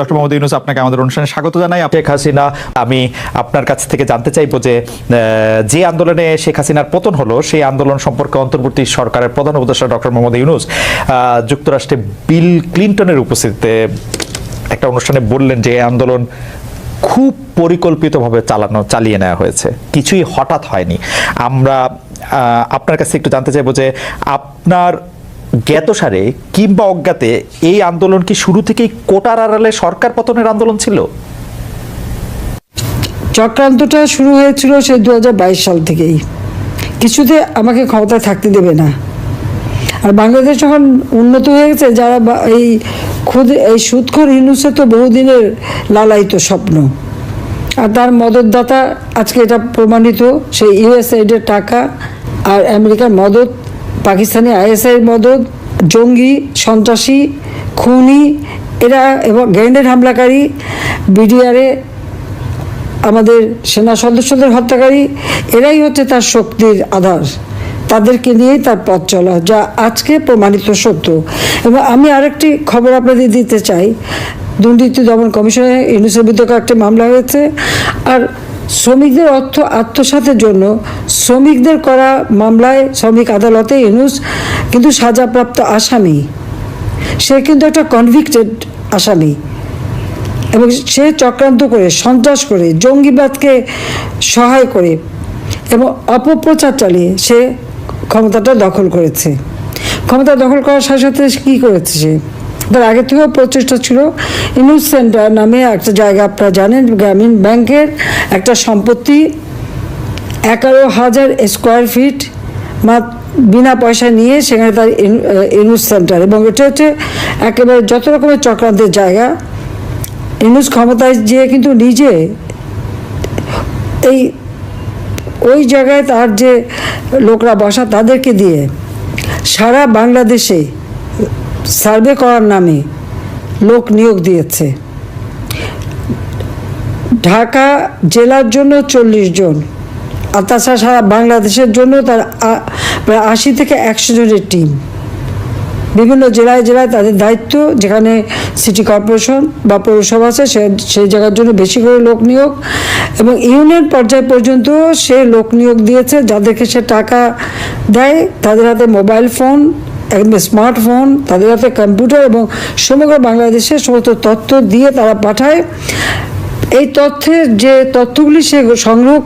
Doctor Mohammad Yunus, আপনাকে আমাদের অনুষ্ঠানে স্বাগত জানাই। শেখ হাসিনা, আমি আপনার কাছ থেকে জানতে চাইব যে যে আন্দোলনে শেখ হাসিনার পতন হলো, সেই আন্দোলন সম্পর্কে অন্তর্বর্তী সরকারের প্রধান উপদেষ্টা ডক্টর মোহাম্মদ ইউনুস যুক্তরাষ্ট্রে বিল ক্লিন্টনের উপস্থিতিতে একটা অনুষ্ঠানে বললেন যে আন্দোলন খুব পরিকল্পিতভাবে চালানো, চালিয়ে নেওয়া হয়েছে। কিছুই হঠাৎ হয়নি। আমরা আপনার কাছে একটু জানতে চাইব যে, আপনার জ্ঞাতসারে কিংবা অজ্ঞাতে এই আন্দোলন কি শুরু থেকেই কোটার আড়ালে সরকার পতনের আন্দোলন ছিল? চক্রান্তটা শুরু হয়েছিল সে দু হাজার বাইশ সাল থেকেই। কিছুতে আমাকে ক্ষমতায় থাকতে দেবে না। আর বাংলাদেশ যখন উন্নত হয়ে গেছে, যারা এই খুদ, এই সুদখোর হিন্দুসে তো বহুদিনের লালায়িত স্বপ্ন। আর তার মদতদাতা, আজকে এটা প্রমাণিত, সেই ইউএসআইডের টাকা আর আমেরিকার মদত পাকিস্তানি আইএসআইয়ের মদত জঙ্গি, সন্ত্রাসী, খুনি, এরা এবং গ্রেনেড হামলাকারী, বিডিআরে, আমাদের সেনা সদস্যদের হত্যাকারী, এরাই হচ্ছে তার শক্তির আধার। তাদেরকে নিয়েই তার পথ চলা, যা আজকে প্রমাণিত সত্য। এবং আমি আরেকটি খবর আপনাদের দিতে চাই। দুর্নীতি দমন কমিশনে ইউনুসের বিরুদ্ধে কয়েকটি মামলা হয়েছে। আর শ্রমিকদের অর্থ আত্মসাতের জন্য শ্রমিকদের করা মামলায় শ্রমিক আদালতে ইউনুস কিন্তু সাজাপ্রাপ্ত আসামি। সে কিন্তু একটা কনভিক্টেড আসামি। এবং সে চক্রান্ত করে, সন্ত্রাস করে, জঙ্গিবাদকে সহায় করে এবং অপপ্রচার চালিয়ে সে ক্ষমতাটা দখল করেছে। ক্ষমতা দখল করার সাথে সাথে কী করেছে সে? তার আগে থেকেও প্রচেষ্টা ছিল। ইনুস সেন্টার নামে একটা জায়গা আপনারা জানেন, গ্রামীণ ব্যাংকের একটা সম্পত্তি। এগারো হাজার স্কোয়ার ফিট বিনা পয়সা নিয়ে সেখানে তার ইনুস সেন্টার এবং এটা হচ্ছে একেবারে যত রকমের চক্রান্তের জায়গা। ইনুস ক্ষমতায় যেয়ে কিন্তু নিজে এই, ওই জায়গায় তার যে লোকরা বসা তাদেরকে দিয়ে সারা বাংলাদেশে সার্ভে করার নামে লোক নিয়োগ দিয়েছে। ঢাকা জেলার জন্য চল্লিশ জন, আর তাছাড়া সারা বাংলাদেশের জন্য তার প্রায় আশি থেকে একশো জনের টিম। বিভিন্ন জেলায় জেলায় তাদের দায়িত্ব, যেখানে সিটি কর্পোরেশন বা পৌরসভা আছে, সে, সেই জায়গার জন্য বেশি করে লোক নিয়োগ এবং ইউনিয়ন পর্যায় পর্যন্ত সে লোক নিয়োগ দিয়েছে। যাদেরকে সে টাকা দেয়, তাদের হাতে মোবাইল ফোন একদম স্মার্টফোন তাদের হাতে কম্পিউটার এবং সমগ্র বাংলাদেশের সমস্ত তথ্য দিয়ে তারা পাঠায়। এই তথ্যের যে তথ্যগুলি সে সংগ্রহ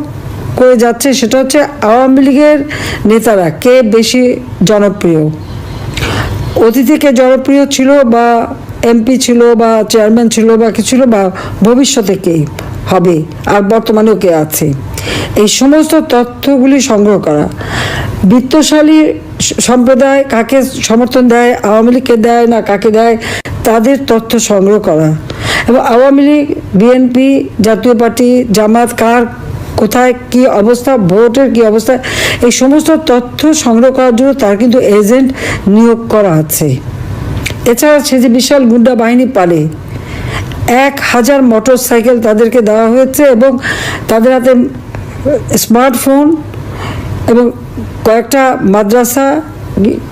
করে যাচ্ছে, সেটা হচ্ছে আওয়ামী লীগের নেতারা, কে বেশি জনপ্রিয়? অতীতে কে জনপ্রিয় ছিল বা এমপি ছিল বা চেয়ারম্যান ছিল বা কি ছিল বা ভবিষ্যতে কে? হবে, আর বর্তমানেও কে আছে? এই সমস্ত তথ্যগুলি সংগ্রহ করা। বিত্তশালী সম্প্রদায় কাকে সমর্থন দেয়, আওয়ামী লীগকে দেয় না কাকে দেয়, তাদের তথ্য সংগ্রহ করা। এবং আওয়ামী লীগ, বিএনপি, জাতীয় পার্টি, জামাত, কার, কোথায়, কি অবস্থা, ভোটের কি অবস্থা, এই সমস্ত তথ্য সংগ্রহ করার জন্য তার কিন্তু এজেন্ট নিয়োগ করা আছে। এছাড়া সে যে বিশাল গুন্ডা বাহিনী পালে এক হাজার মোটর সাইকেল তাদেরকে দেওয়া হয়েছে এবং তাদের হাতে স্মার্টফোন এবং কয়েকটা মাদ্রাসা,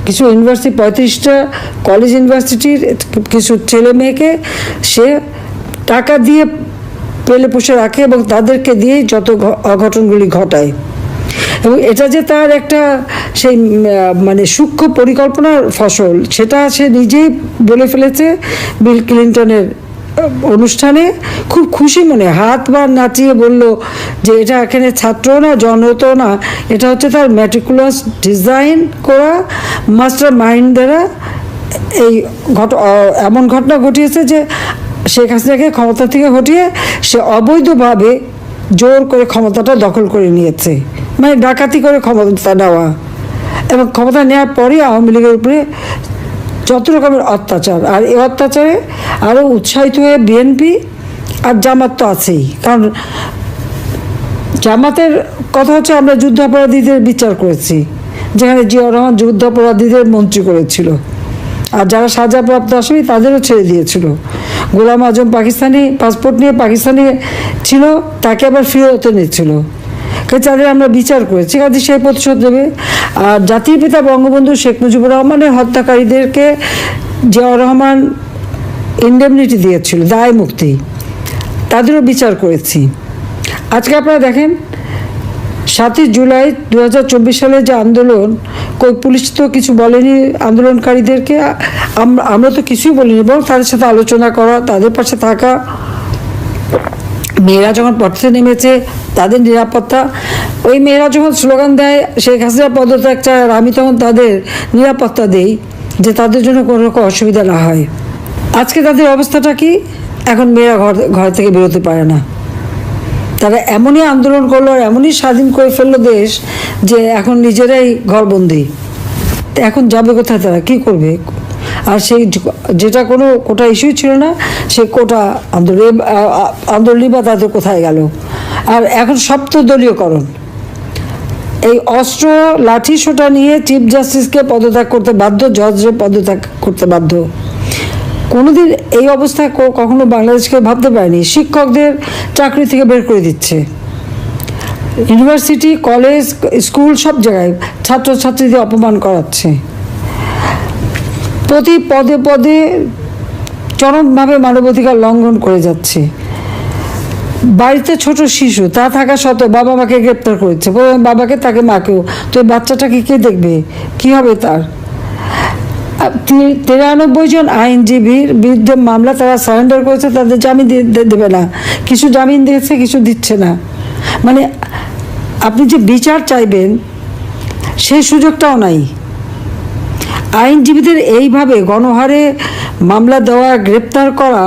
কিছু ইউনিভার্সিটি, পঁয়ত্রিশটা কলেজ ইউনিভার্সিটির কিছু ছেলে মেয়েকে সে টাকা দিয়ে পেলে পুষে রাখে এবং তাদেরকে দিয়ে যত অঘটনগুলি ঘটায়। এবং এটা যে তার একটা সেই মানে সূক্ষ্ম পরিকল্পনার ফসল, সেটা সে নিজেই বলে ফেলেছে বিল ক্লিন্টনের অনুষ্ঠানে খুব খুশি মনে হাত বার নাচিয়ে বলল যে, এটা এখানে ছাত্র না জনত না, এটা হচ্ছে তার ম্যাট্রিকুলাস ডিজাইন করা মাস্টার মাইন্ড দ্বারা এই ঘট এমন ঘটনা ঘটিয়েছে যে, শেখ হাসিনাকে ক্ষমতা থেকে হটিয়ে সে অবৈধভাবে জোর করে ক্ষমতাটা দখল করে নিয়েছে। মানে ডাকাতি করে ক্ষমতা নেওয়া। এবং ক্ষমতা নেওয়ার পরে আওয়ামী লীগের উপরে যত রকমের অত্যাচার। আর এই অত্যাচারে আরও উৎসাহিত হয়ে বিএনপি আর জামাত তো আছেই। কারণ জামাতের কথা হচ্ছে আমরা যুদ্ধাপরাধীদের বিচার করেছি, যেখানে জিয়াউর রহমান যুদ্ধাপরাধীদের মন্ত্রী করেছিল। আর যারা সাজাপ্রাপ্ত আসামি তাদেরও ছেড়ে দিয়েছিল। গোলাম আজম পাকিস্তানি পাসপোর্ট নিয়ে পাকিস্তানি ছিল, তাকে আবার ফিরতে নিচ্ছিল কাজে তাদের আমরা বিচার করেছি, কাজে সেই প্রতিশোধ দেবে আর জাতির পিতা বঙ্গবন্ধু শেখ মুজিবুর রহমানের হত্যাকারীদেরকে জিয়াউর রহমান ইন্ডেমনিটি দিয়েছিল, দায় মুক্তি। তাদেরও বিচার করেছি। আজকে আপনারা দেখেন, সাতই জুলাই দু হাজার চব্বিশ সালে যে আন্দোলন, কই পুলিশ তো কিছু বলেনি আন্দোলনকারীদেরকে আমরা আমরা তো কিছুই বলিনি, বরং তাদের সাথে আলোচনা করা, তাদের পাশে থাকা মেয়েরা যখন পথে নেমেছে, তাদের নিরাপত্তা। ওই মেয়েরা যখন স্লোগান দেয়, শেখ হাসিনা পদত্যাগ চায় আমি তখন তাদের নিরাপত্তা দেই, যে তাদের জন্য কোনো রকম অসুবিধা না হয়। আজকে তাদের অবস্থাটা কি? এখন মেয়েরা ঘর ঘর থেকে বেরোতে পারে না। তারা এমনই আন্দোলন করল আর এমনই স্বাধীন করে ফেলল দেশ, যে এখন নিজেরাই ঘরবন্দি। এখন যাবে কোথায় তারা? কি করবে? আর সেই যেটা কোনো কোটা ইস্যু ছিল না, সেই কোটা আন্দোলন আন্দোলনই বা তাদের কোথায় গেল? আর এখন সপ্ত দলীয়করণ এই অস্ত্র লাঠি সোটা নিয়ে চিফ জাস্টিসকে পদত্যাগ করতে বাধ্য, জজরে পদত্যাগ করতে বাধ্য। কোনোদিন এই অবস্থায় ক- কখনো বাংলাদেশকে ভাবতে পারেনি। শিক্ষকদের চাকরি থেকে বের করে দিচ্ছে। ইউনিভার্সিটি, কলেজ, স্কুল সব জায়গায় ছাত্রছাত্রীদের অপমান করাচ্ছে। প্রতি পদে পদে চরমভাবে মানবাধিকার লঙ্ঘন করে যাচ্ছে। বাড়িতে ছোট শিশু, তা থাকা সত্ত্বেও বাবা মাকে গ্রেপ্তার করেছে। বাবাকে, তাকে মাকেও। তো এই বাচ্চাটাকে কে দেখবে? কি হবে তার? তিরানব্বই জন আইনজীবীর বিরুদ্ধে মামলা তারা সারেন্ডার করেছে, তাদের জামিন দেবে না। কিছু জামিন দিয়েছে, কিছু দিচ্ছে না। মানে আপনি যে বিচার চাইবেন সেই সুযোগটাও নাই। আইনজীবীদের এইভাবে গণহারে মামলা দেওয়া, গ্রেপ্তার করা,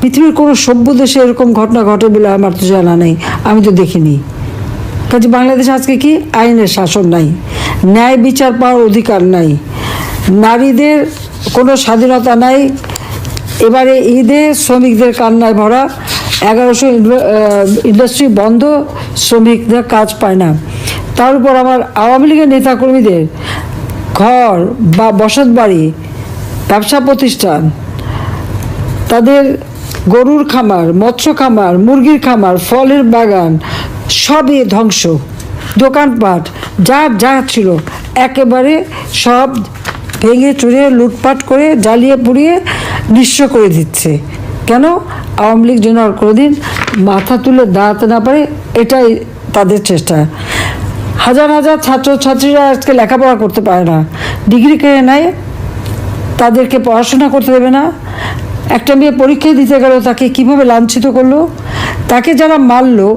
পৃথিবীর কোনো সভ্য দেশে এরকম ঘটনা ঘটে বলে আমার তো জানা নেই, আমি তো দেখিনি। কাজে বাংলাদেশে আজকে কি? আইনের শাসন নাই, ন্যায় বিচার পাওয়ার অধিকার নাই, নারীদের কোনো স্বাধীনতা নাই, এবারে ঈদে শ্রমিকদের কান্নায় ভরা, এগারোশো ইন্ডাস্ট্রি বন্ধ শ্রমিকদের কাজ পায় না। তার উপর আমার আওয়ামী লীগের নেতাকর্মীদের ঘর বা বসত বাড়ি, ব্যবসা প্রতিষ্ঠান, তাদের গরুর খামার, মৎস্য খামার, মুরগির খামার, ফলের বাগান, সবই ধ্বংস। দোকানপাট, যা যা ছিল, একেবারে সব ভেঙে চুরে লুটপাট করে জ্বালিয়ে পুড়িয়ে নিঃস্ব করে দিচ্ছে। কেন? আওয়ামী লীগ যেন আর কোনোদিন মাথা তুলে দাঁড়াতে না পারে, এটাই তাদের চেষ্টা। হাজার হাজার ছাত্রছাত্রীরা আজকে লেখাপড়া করতে পারে না। ডিগ্রি কেড়ে নেয়, তাদেরকে পড়াশোনা করতে দেবে না। একটা মেয়ে পরীক্ষা দিতে গেল, তাকে কীভাবে লাঞ্ছিত করল? তাকে যারা মারলো,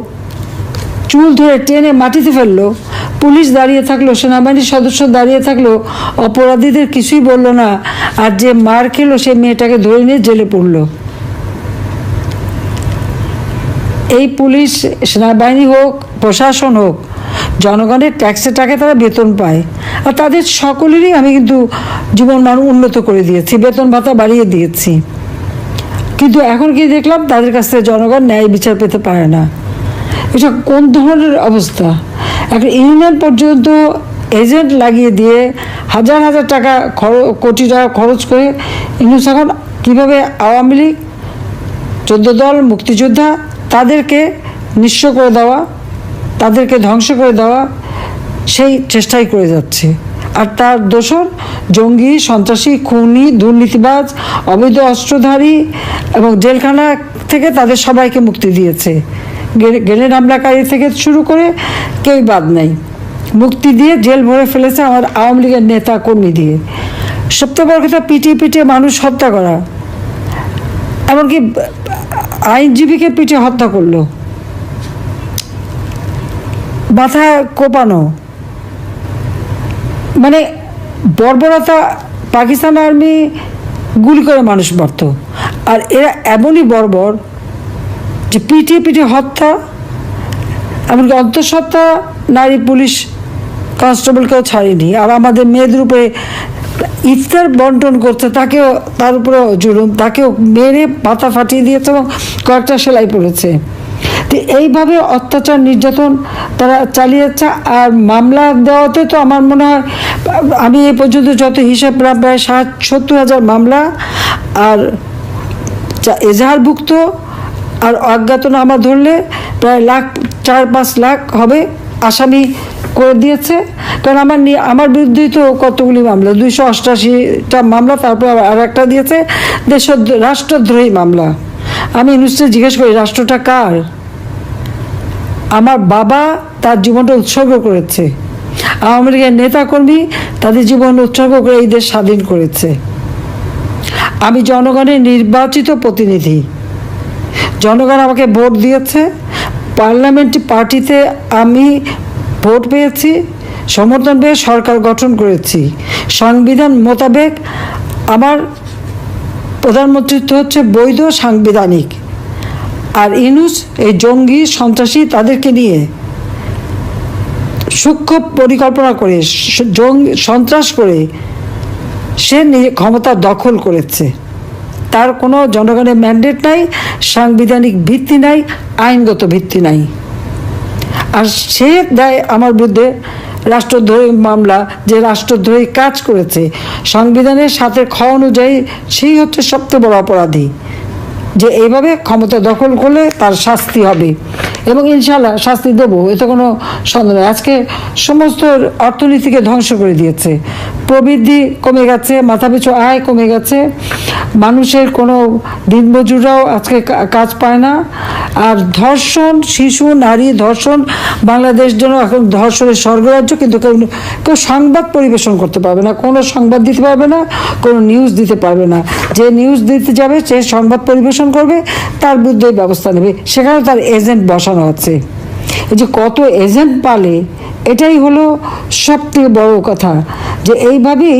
চুল ধরে টেনে মাটিতে ফেলল, পুলিশ দাঁড়িয়ে থাকল, সেনাবাহিনীর সদস্য দাঁড়িয়ে থাকল, অপরাধীদের কিছুই বলল না। আর যে মার খেলো, সে মেয়েটাকে ধরে নিয়ে জেলে পড়ল। এই পুলিশ, সেনাবাহিনী হোক, প্রশাসন হোক জনগণের ট্যাক্সের টাকা তারা বেতন পায়। আর তাদের সকলেরই আমি কিন্তু জীবন মান উন্নত করে দিয়েছি, বেতন ভাতা বাড়িয়ে দিয়েছি। কিন্তু এখন কি দেখলাম তাদের কাছ থেকে জনগণ ন্যায় বিচার পেতে পারে না। এটা কোন ধরনের অবস্থা? একটা ইউনিয়ন পর্যন্ত এজেন্ট লাগিয়ে দিয়ে হাজার হাজার টাকা কোটি টাকা খরচ করে ইউনুস এখন কীভাবে আওয়ামী লীগ, চোদ্দ দল, মুক্তিযোদ্ধা তাদেরকে নিঃস্ব করে দেওয়া তাদেরকে ধ্বংস করে দেওয়া সেই চেষ্টাই করে যাচ্ছে। আর তার দোষর জঙ্গি, সন্ত্রাসী, খুনি, দুর্নীতিবাজ, অবৈধ অস্ত্রধারী এবং জেলখানা থেকে তাদের সবাইকে মুক্তি দিয়েছে। গে- গেলেন হামলাকারী থেকে শুরু করে কেউই বাদ নাই। মুক্তি দিয়ে জেল ভরে ফেলেছে আমার আওয়ামী লীগের নেতা কর্মী দিয়ে। সবচেয়ে বড় কথা পিটিয়ে পিটিয়ে মানুষ হত্যা করা। এমনকি আইনজীবীকে পিঠে হত্যা করল। মাথা কোপানো। মানে বর্বরতা পাকিস্তান আর্মি গুলি করে মানুষ মারত। আর এরা এমনই বর্বর যে পিটিয়ে পিটিয়ে হত্যা, এমনকি অন্তঃসত্ত্বা নারী পুলিশ কনস্টেবলকেও ছাড়েনি। আর আমাদের মেয়েদের উপরে ইফতার বন্টন করতে তাকেও, তার উপরেও জুলুম, তাকেও মেরে পাতা ফাটিয়ে দিয়েছে এবং কয়েকটা সেলাই পড়েছে। তো এইভাবে অত্যাচার, নির্যাতন তারা চালিয়ে যাচ্ছে। আর মামলা দেওয়াতে তো আমার মনে হয়, আমি এ পর্যন্ত যত হিসাব প্রায় ষাট, সত্তর হাজার মামলা আর এজাহারভুক্ত আর অজ্ঞাতনামা ধরলে প্রায় লাখ, চার পাঁচ লাখ হবে আসামি করে দিয়েছে। কারণ আমার আমার বিরুদ্ধেই তো কতগুলি মামলা, দুইশো অষ্টাশিটা মামলা, তারপর আর একটা দিয়েছে দেশ রাষ্ট্রদ্রোহী মামলা। আমি নিশ্চয়ই জিজ্ঞেস করি, রাষ্ট্রটা কার? আমার বাবা তার জীবনটা উৎসর্গ করেছে। আওয়ামী লীগের নেতাকর্মী তাদের জীবন উৎসর্গ করে এই দেশ স্বাধীন করেছে। আমি জনগণের নির্বাচিত প্রতিনিধি। জনগণ আমাকে ভোট দিয়েছে। পার্লামেন্ট পার্টিতে আমি ভোট পেয়েছি, সমর্থন পেয়ে সরকার গঠন করেছি। সংবিধান মোতাবেক আমার প্রধানমন্ত্রীত্ব হচ্ছে বৈধ সাংবিধানিক। আর ইনুস, এই জঙ্গি, সন্ত্রাসী তাদেরকে নিয়ে সূক্ষ্ম পরিকল্পনা করে জঙ্গি, সন্ত্রাস করে সে ক্ষমতা দখল করেছে। তার কোনো জনগণের ম্যান্ডেট নাই, সাংবিধানিক ভিত্তি নাই, আইনগত ভিত্তি নাই। আর সে দেয় আমার বিরুদ্ধে রাষ্ট্রদ্রোহী মামলা, যে রাষ্ট্রদ্রোহী কাজ করেছে, সংবিধানের সাথে খ অনুযায়ী সেই হচ্ছে সবচেয়ে বড় অপরাধী। যে এইভাবে ক্ষমতা দখল করলে তার শাস্তি হবে। এবং ইনশাল্লাহ শাস্তি দেবো, এতে কোনো সন্দেহ নেই। আজকে সমস্ত অর্থনীতিকে ধ্বংস করে দিয়েছে। প্রবৃদ্ধি কমে গেছে, মাথাপিছু আয় কমে গেছে। মানুষের কোনো দিনমজুররাও আজকে কাজ পায় না। আর ধর্ষণ, শিশু, নারী ধর্ষণ, বাংলাদেশ জন্য এখন ধর্ষণের স্বর্গরাজ্য, কিন্তু কেউ কেউ সংবাদ পরিবেশন করতে পারবে না, কোনো সংবাদ দিতে পারবে না, কোনো নিউজ দিতে পারবে না। যে নিউজ দিতে যাবে, সে সংবাদ পরিবেশন করবে, তার বিরুদ্ধে ব্যবস্থা নেবে। সেখানে তার এজেন্ট বসানো এই যে কত এজেন্ট পালে এটাই হলো সব থেকে বড় কথা। যে এইভাবেই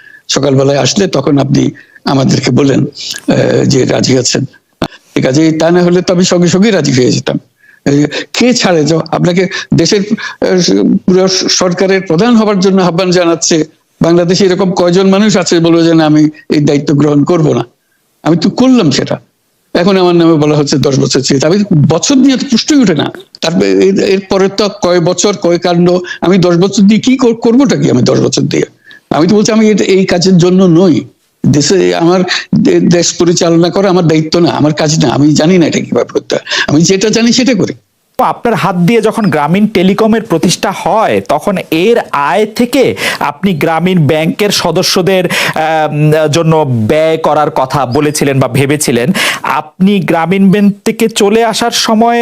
সকালবেলায় আসলে তখন আপনি আমাদেরকে বলেন যে রাজি আছেন। ঠিক আছে, তা না হলে তো আমি সঙ্গে সঙ্গে রাজি হয়ে যেতাম। কে ছাড়ে যাও আপনাকে দেশের পুরো সরকারের প্রধান হবার জন্য আহ্বান জানাচ্ছে, বাংলাদেশে এরকম কয়জন মানুষ আছে বলব যে, না, আমি এই দায়িত্ব গ্রহণ করব না। আমি তো করলাম সেটা। এখন আমার নামে বলা হচ্ছে দশ বছর চেয়ে। আমি বছর দিয়ে তো পুষ্টই উঠে না। তারপরে এর- এরপরে তো কয় বছর, কয় কাণ্ড, আমি দশ বছর দিয়ে কি কর- করবোটা কি আমি দশ বছর দিয়ে? আমি তো বলছি, আমি এই কাজের জন্য নই। দেশে আমার দেশ পরিচালনা করা আমার দায়িত্ব না, আমার কাজ না। আমি জানি না এটা কীভাবে করতে আমি যেটা জানি সেটা করি। আপনার হাত দিয়ে যখন গ্রামীণ টেলিকমের প্রতিষ্ঠা হয়, তখন এর আয় থেকে আপনি গ্রামীণ ব্যাংকের সদস্যদের জন্য ব্যয় করার কথা বলেছিলেন বা ভেবেছিলেন। আপনি গ্রামীণ ব্যাংক থেকে চলে আসার সময়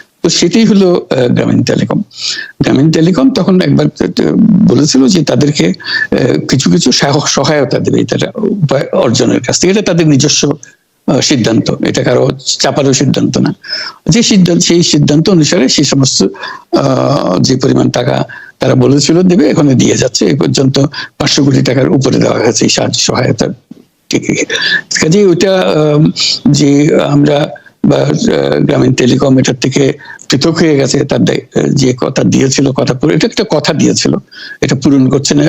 তো সেটাই হলো গ্রামীণ টেলিকম। গ্রামীণ টেলিকম তখন একবার বলেছিল যে তাদেরকে কিছু কিছু সহায়তা দেবে, এটা উপায় অর্জনের কাছ থেকে। এটা তাদের নিজস্ব সিদ্ধান্ত। এটা কারও চাপারও সিদ্ধান্ত না। যে সিদ্ধান্ত, সেই সিদ্ধান্ত অনুসারে সেই সমস্ত যে পরিমাণ টাকা তারা বলেছিল দেবে, এখানে দিয়ে যাচ্ছে। এই পর্যন্ত পাঁচশো কোটি টাকার উপরে দেওয়া হয়েছে এই সাহায্য সহায়তা কাজে ওইটা যে আমরা গ্রামীণ টেলিকম এটার থেকে পৃথক হয়ে গেছে, তার যে কথা দিয়েছিল, কথা পুরো, এটা একটা কথা দিয়েছিল। এটা পূরণ করছে না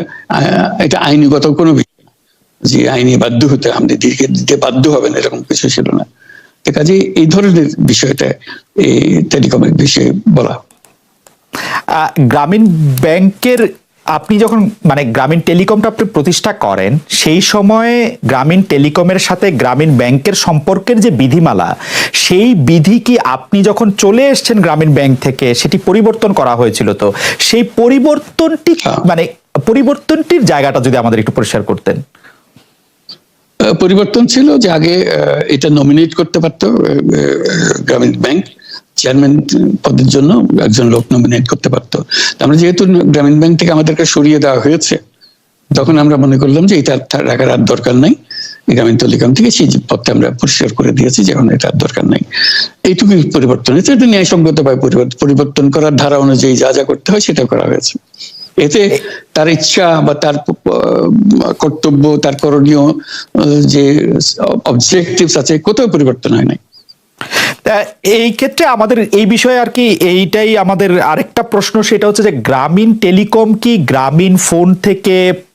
এটা আইনগত কোনো যে আইনি বাধ্য হতে আমাদের দিকে দিতে বাধ্য হবেন এরকম কিছু ছিল না। কাজে এই ধরনের বিষয়টা এই টেলিকমের বিষয়ে বলা। গ্রামীণ ব্যাংকের আপনি যখন মানে গ্রামীণ টেলিকমটা আপনি প্রতিষ্ঠা করেন, সেই সময়ে গ্রামীণ টেলিকমের সাথে গ্রামীণ ব্যাংকের সম্পর্কের যে বিধিমালা সেই বিধি কি আপনি যখন চলে এসছেন গ্রামীণ ব্যাংক থেকে সেটি পরিবর্তন করা হয়েছিল তো? সেই পরিবর্তনটি হ্যাঁ। মানে পরিবর্তনটির জায়গাটা যদি আমাদের একটু পরিষ্কার করতেন। পরিবর্তন ছিল যে আগে এটা নমিনেট করতে পারতো গ্রামীণ ব্যাংক। চেয়ারম্যান পদের জন্য একজন লোক নমিনেট করতে পারতো। আমরা যেহেতু গ্রামীণ ব্যাংক থেকে আমাদেরকে সরিয়ে দেওয়া হয়েছে তখন আমরা মনে করলাম যে এটা রাখার আর দরকার নাই। এই গ্রামীণ টেলিকম থেকে সেই পদটা আমরা পরিষ্কার করে দিয়েছি যে এখন এটা দরকার নাই। এইটুকুই পরিবর্তন। হয়েছে এটা ন্যায়সঙ্গতভাবে পরিবর্তন করার ধারা অনুযায়ী যা যা করতে হয় সেটা করা হয়েছে। এতে তার ইচ্ছা বা তার কর্তব্য, তার করণীয় যে অবজেক্টিভস আছে, কোথাও পরিবর্তন হয় নাই। এই ক্ষেত্রে আমাদের এই বিষয়ে আর কি এইটাই আমাদের আরেকটা প্রশ্ন, সেটা হচ্ছে যে গ্রামীণ টেলিকম কি গ্রামীণ ফোন থেকে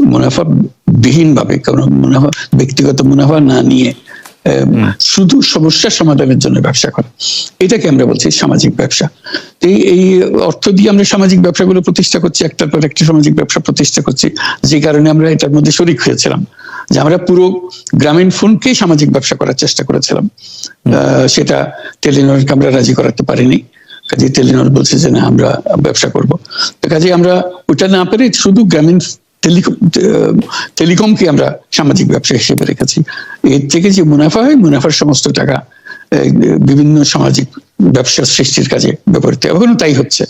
মুনাফা বিহীন ভাবে মুনাফা ব্যক্তিগত মুনাফা না নিয়ে শুধু সমস্যার সমাধানের জন্য ব্যবসা করা। এটাকে আমরা বলছি সামাজিক ব্যবসা। এই অর্থ দিয়ে আমরা সামাজিক ব্যবসাগুলো প্রতিষ্ঠা করছি একটার পর একটা সামাজিক ব্যবসা প্রতিষ্ঠা করছি যে কারণে আমরা এটার মধ্যে শরিক হয়েছিলাম। যে আমরা পুরো গ্রামীণ ফোনকেই সামাজিক ব্যবসা করার চেষ্টা করেছিলাম। আহ, সেটা টেলিনরকে আমরা রাজি করাতে পারিনি। কাজে টেলিনর বলছে যে না আমরা ব্যবসা করব। তো কাজে আমরা ওটা না পেরে শুধু গ্রামীণ টেলিকমকে আমরা সামাজিক ব্যবসা হিসেবে রেখেছি এর থেকে যে মুনাফা হয়, মুনাফার সমস্ত টাকা বিভিন্ন সামাজিক ব্যবসা সৃষ্টির কাজে ব্যবহৃত। এখনও তাই হচ্ছে